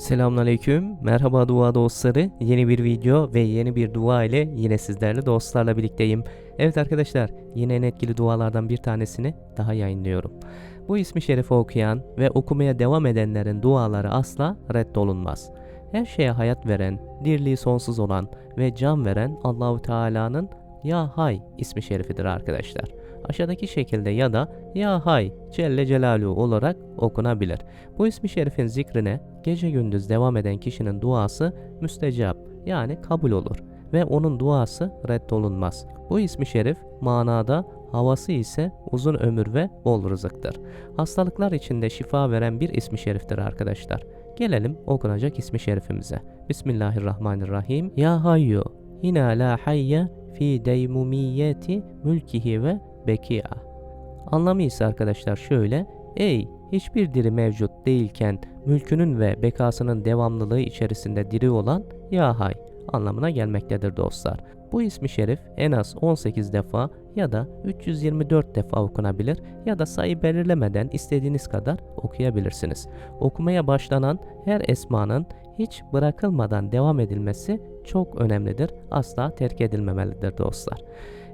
Selamünaleyküm. Merhaba dua dostları. Yeni bir video ve yeni bir dua ile yine sizlerle dostlarla birlikteyim. Evet arkadaşlar, yine en etkili dualardan bir tanesini daha yayınlıyorum. Bu ismi şerifi okuyan ve okumaya devam edenlerin duaları asla reddolunmaz. Her şeye hayat veren, dirliği sonsuz olan ve can veren Allahu Teala'nın Ya Hay ismi şerifidir arkadaşlar. Aşağıdaki şekilde ya da Ya Hay Celle Celaluhu olarak okunabilir. Bu ismi şerifin zikrine gece gündüz devam eden kişinin duası müstecap yani kabul olur ve onun duası reddolunmaz. Bu ismi şerif manada havası ise uzun ömür ve bol rızıktır. Hastalıklar içinde şifa veren bir ismi şeriftir arkadaşlar. Gelelim okunacak ismi şerifimize. Bismillahirrahmanirrahim. Ya hayyu hina la hayye fi deymumiyeti mülkihi ve bekia. Anlamı ise arkadaşlar şöyle. Ey hiçbir diri mevcut değilken mülkünün ve bekasının devamlılığı içerisinde diri olan Ya Hay anlamına gelmektedir dostlar. Bu ismi şerif en az 18 defa ya da 324 defa okunabilir ya da sayı belirlemeden istediğiniz kadar okuyabilirsiniz. Okumaya başlanan her esmanın hiç bırakılmadan devam edilmesi çok önemlidir. Asla terk edilmemelidir dostlar.